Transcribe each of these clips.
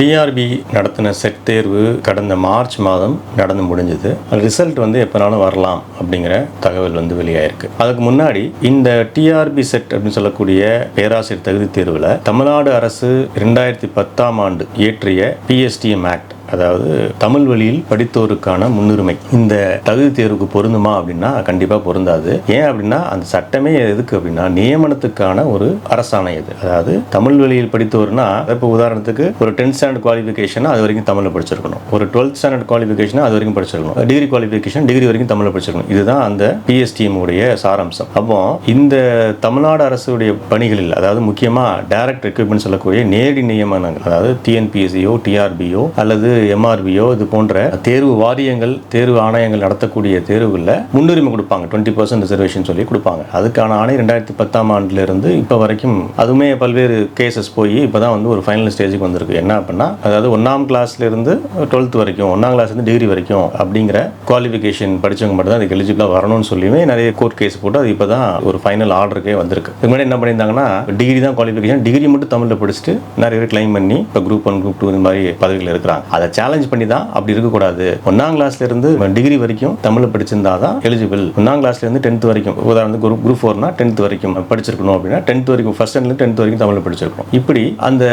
TRP நடத்தின set தேர்வு கடந்த மார்ச் மாதம் நடந்து முடிஞ்சது. ரிசல்ட் வந்து எப்போனாலும் வரலாம் அப்படிங்கிற தகவல் வந்து வெளியாயிருக்கு. அதுக்கு முன்னாடி இந்த டிஆர்பி செட் அப்படின்னு சொல்லக்கூடிய பேராசிரியர் தகுதி தேர்வில் தமிழ்நாடு அரசு ரெண்டாயிரத்தி பத்தாம் ஆண்டு இயற்றிய பிஎஸ்டிஎம் ஆக்ட் அதாவது தமிழ் வழியில் படித்தோருக்கான முன்னுரிமை. இந்த தகுதி தேர்வுக்கு பொருந்துமா அப்படின்னா கண்டிப்பாக பொருந்தாது. ஏன் அப்படின்னா அந்த சட்டமே எதுக்கு அப்படின்னா நியமனத்துக்கான ஒரு அரசாணை இது அதாவது தமிழ் வழியில் படித்தோர்னா இப்போ உதாரணத்துக்கு ஒரு டென்த் ஸ்டாண்டர்ட் குவாலிஃபிகேஷன் அது வரைக்கும் தமிழில் படிச்சிருக்கணும். ஒரு டுவெல்த் ஸ்டாண்டர்ட் குவாலிஃபிகேஷன் அது வரைக்கும் படிச்சிருக்கணும். டிகிரி குவாலிஃபிகேஷன் டிகிரி வரைக்கும் தமிழில் படிச்சிருக்கணும். இதுதான் அந்த பிஎஸ்டிஎம் உடைய சாராம்சம். அப்போ இந்த தமிழ்நாடு அரசுடைய பணிகளில் அதாவது முக்கியமாக டைரக்ட் ரெக்ரூட்மெண்ட் சொல்லக்கூடிய நேரடி நியமனங்கள் அதாவது டிஎன்பிஎஸ்சியோ டிஆர்பியோ அல்லது எம்ஆர்பியோ இது போன்ற தேர்வு வாரியங்கள் தேர்வு ஆணையங்கள் நடத்தக்கூடிய தேர்வுகளில் முன்னுரிமை கொடுப்பாங்க. டுவெண்ட்டி பர்சன்ட் ரிசர்வேஷன் சொல்லி கொடுப்பாங்க. அதுக்கான ஆணை ரெண்டாயிரத்தி பத்தாம் ஆண்டுலேருந்து இப்போ வரைக்கும் அதுவுமே பல்வேறு கேசஸ் போய் இப்போ தான் வந்து ஒரு ஃபைனல் ஸ்டேஜுக்கு வந்திருக்கு. என்ன அப்படின்னா அதாவது ஒன்றாம் கிளாஸ்லேருந்து டுவெல்த் வரைக்கும் ஒன்றாம் கிளாஸ்லேருந்து டிகிரி வரைக்கும் அப்படிங்கிற குவாலிஃபிகேஷன் படிச்சவங்க மட்டும் தான் அதுக்கு எலிஜிபிளாக வரணும்னு சொல்லியுமே நிறைய கோர்ட் கேஸ் போட்டு அது இப்போ தான் ஒரு ஃபைனல் ஆர்டருக்கே வந்திருக்கு. இதுக்கு முன்னாடி என்ன பண்ணியிருந்தாங்கன்னா டிகிரி தான் குவாலிஃபிகேஷன் டிகிரி மட்டும் தமிழில் படிச்சுட்டு நிறைய பேர் கிளைம் பண்ணி இப்போ குரூப் ஒன் குரூப் டூ இந்த மாதிரி பதவிகள் இருக்கிறாங்க அதை சேலஞ்ச் பண்ணி தான் அப்படி இருக்கக்கூடாது. ஒன்றாம் கிளாஸ்ல இருந்து டிகிரி வரைக்கும் தமிழ் படிச்சிருந்தா தான் எலிஜிபிள் ஒன்றாம் கிளாஸ்ல இருந்து டென்த் வரைக்கும் உதாரணத்துக்கு குரூப் குரூப் ஃபோர்னா டென்த் வரைக்கும் படிச்சிருக்கணும் அப்படின்னா டென்த் வரைக்கும் ஃபர்ஸ்ட் ஸ்டாண்டர்ட் டென்த் வரைக்கும் தமிழ் படிச்சிருக்கோம் இப்படி அந்த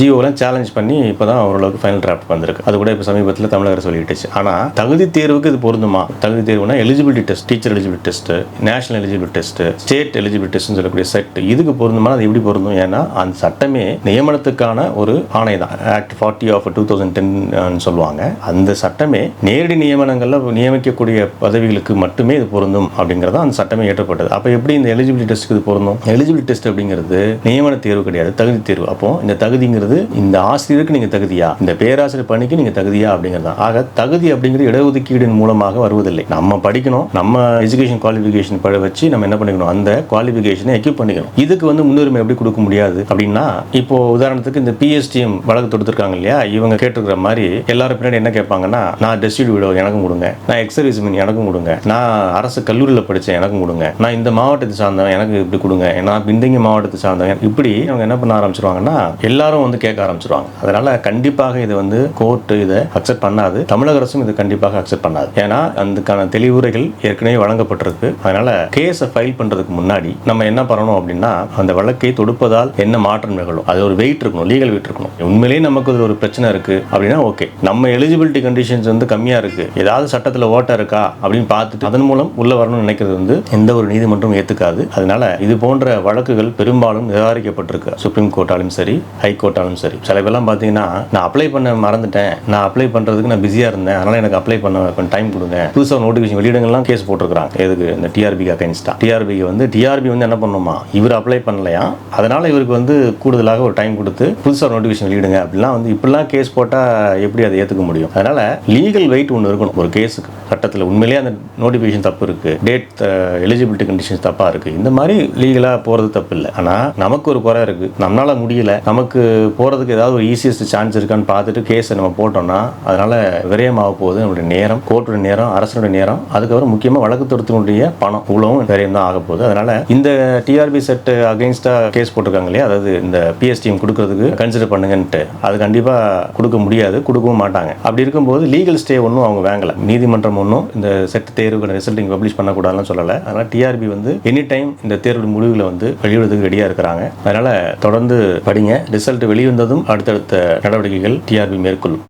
ஜியோலாம் சேலஞ்ச் பண்ணி இப்போ தான் ஓரளவுக்கு ஃபைனல் டிராஃப்ட் வந்திருக்கு. அது கூட இப்போ சமீபத்தில் தமிழக அரசு வெளியிட்டுச்சு ஆனால் தகுதி தேர்வுக்கு இது பொருந்துமா? தகுதி தேர்வுனா eligibility test teacher eligibility test national eligibility test state eligibility டெஸ்ட்னு சொல்லக்கூடிய செட் இதுக்கு பொருந்துமா அது எப்படி பொருந்தும்? ஏன்னா அந்த சட்டமே நியமனத்துக்கான ஒரு ஆணை தான் act forty of two thousand ten சொல்லுவாங்க. அந்த சட்டமே நேரடி நியமனங்களில் நியமிக்கக்கூடிய பதவிகளுக்கு மட்டுமே இது பொருந்தும் அப்படிங்கிறதா அந்த சட்டமே ஏற்றப்பட்டது அப்போ எப்படி இந்த எலிஜிபிலிட்டி டெஸ்ட்டுக்கு இது பொருந்தும்? எலிஜிபிலிட்டி டெஸ்ட் அப்படிங்கிறது நியமன தேர்வு கிடையாது தகுதி தேர்வு. அப்போ இந்த தகுதிங்கிறது இந்த ஆசிரியருக்கு நீங்கள் தகுதியா? இந்த பேராசிரியர் பணிக்கு நீங்கள் தகுதியா? அப்படிங்கிறது தான் ஆக தகுதி அப்படிங்கிறது இடஒதுக்கீடின் மூலமாக வருவதில்லை. நம்ம படிக்கணும் நம்ம எஜுகேஷன் குவாலிஃபிகேஷன் பட வச்சு நம்ம என்ன பண்ணிக்கணும்? அந்த குவாலிஃபிகேஷனை எக்யூப் பண்ணிக்கணும். இதுக்கு வந்து முன்னுரிமை எப்படி கொடுக்க முடியாது அப்படின்னா இப்போ உதாரணத்துக்கு இந்த பிஎஸ்டிஎம் வழக்கு தொடுத்திருக்காங்க இல்லையா? இவங்க கேட்டிருக்கிற மாதிரி எல்லாரும் பின்னாடி என்ன கேட்பாங்கன்னா நான் டெஸ்டியூட் விடோ எனக்கும் கொடுங்க. நான் எக்ஸர்வீஸ் மீன் எனக்கும் கொடுங்க. நான் அரசு கல்லூரியில் படித்தேன் எனக்கும் கொடுங்க. நான் இந்த மாவட்டத்தை சார்ந்தவன் எனக்கு இப்படி கொடுங்க. நான் பிந்தங்கி மாவட்டத்தை சார்ந்தவன். இப்படி அவங்க என்ன பண்ண ஆரம்பிச்சிருவாங்கன்னா எல்லாரும் வந்து கேட்க ஆரம்பிச்சிருவாங்க. அதனால கண்டிப்பாக இது வந்து கோர்ட்டு இதை அக்செப்ட் பண்ணாது. தமிழக அரசும் இது கண்டிப்பாக அக்செப்ட் பண்ணாது. ஏன்னா அதுக்கான தெளிவுரைகள் ஏற்கனவே வழங்கப்பட்டிருக்கு. அதனால கேஸை ஃபைல் பண்றதுக்கு முன்னாடி நம்ம என்ன பண்ணணும் அப்படின்னா அந்த வழக்கை தொடுப்பதால் என்ன மாற்றம் நிகழும்? அது ஒரு வெயிட் இருக்கணும் லீகல் வெயிட் இருக்கணும். உண்மையிலேயே நமக்கு ஒரு பிரச்சனை இருக்கு அப்படின்னா ஓகே நம்ம எலிஜிபிலிட்டி கண்டிஷன்ஸ் வந்து கம்மியாக இருக்குது ஏதாவது சட்டத்தில் ஓட்டை இருக்கா? அப்படின்னு பார்த்துட்டு அதன் மூலம் உள்ள வரணும்னு நினைக்கிறது வந்து எந்த ஒரு நீதிமன்றம் ஏற்றுக்காது அதனால இது போன்ற வழக்குகள் பெரும்பாலும் நிராகரிக்கப்பட்டிருக்கு. சுப்ரீம் கோர்ட்டாலும் சரி ஹை கோர்ட்டாலும் சரி. சில பேர்லாம் பார்த்தீங்கன்னா நான் அப்ளை பண்ண மறந்துட்டேன். நான் அப்ளை பண்ணுறதுக்கு நான் பிஸியாக இருந்தேன். அதனால் எனக்கு அப்ளை பண்ண கொஞ்சம் டைம் கொடுங்க. புதுசாக நோட்டிஃபிகேஷன் வெளியிடங்கள்லாம் கேஸ் போட்டிருக்காங்க எதுக்கு? இந்த டிஆர்பிக்கு அகைன்ஸ்டா டிஆர்பிக்கு வந்து டிஆர்பி வந்து என்ன பண்ணுமா? இவர் அப்ளை பண்ணலையா? அதனால இவருக்கு வந்து கூடுதலாக ஒரு டைம் கொடுத்து புதுசாக நோட்டிஃபிகேஷன் வெளியிடுங்க. அப்படிலாம் வந்து இப்படிலாம் கேஸ் போட்டால் எப்படி அதை ஏற்றுக்க முடியும்? அதனால் லீகல் வெயிட் ஒன்று இருக்கணும் ஒரு கேஸுக்கு சட்டத்தில் உண்மையிலேயே அந்த நோட்டிஃபிகேஷன் தப்பு இருக்குது டேட் எலிஜிபிலிட்டி கண்டிஷன்ஸ் தப்பாக இருக்குது இந்த மாதிரி லீகலாக போகிறது தப்பு இல்லை. ஆனால் நமக்கு ஒரு குறை இருக்குது நம்மளால் முடியல. நமக்கு போகிறதுக்கு ஏதாவது ஒரு ஈஸியஸ்ட் சான்ஸ் இருக்கான்னு பார்த்துட்டு கேஸை நம்ம போட்டோம்னா அதனால் விரயமாக போகுது. நம்மளுடைய நேரம் கோர்ட்டுடைய நேரம் அரசனுடைய நேரம். அதுக்கப்புறம் முக்கியமாக வழக்கு தொடுத்தினுடைய பணம். இவ்வளவும் விரயம் தான் ஆக போகுது. அதனால் இந்த டிஆர்பி செட் அகைன்ஸ்டா கேஸ் போட்டிருக்காங்க இல்லையா? அதாவது இந்த பிஎஸ்டிஎம் கொடுக்கறதுக்கு கன்சிடர் பண்ணுங்கன்ட்டு. அது கண்டிப்பாக கொடுக்க முடியாது. கொடுக்கவும் மாட்டாங்க. அப்படி இருக்கும்போது லீகல் ஸ்டே ஒன்றும் அவங்க வாங்கல. நீதிமன்றம் ஒன்றும் இந்த செட் தேர்வுக்கான ரிசல்ட் இங்கே பப்ளிஷ் பண்ணக்கூடாதுன்னு சொல்லலை. அதனால் டிஆர்பி வந்து எனி டைம் இந்த தேர்வு முடிவுகளை வந்து வெளியிடுறதுக்கு ரெடியாக இருக்கிறாங்க. அதனால் தொடர்ந்து படிங்க. ரிசல்ட் வெளிவந்ததும் அடுத்தடுத்த நடவடிக்கைகள் டிஆர்பி மேற்கொள்ளும்.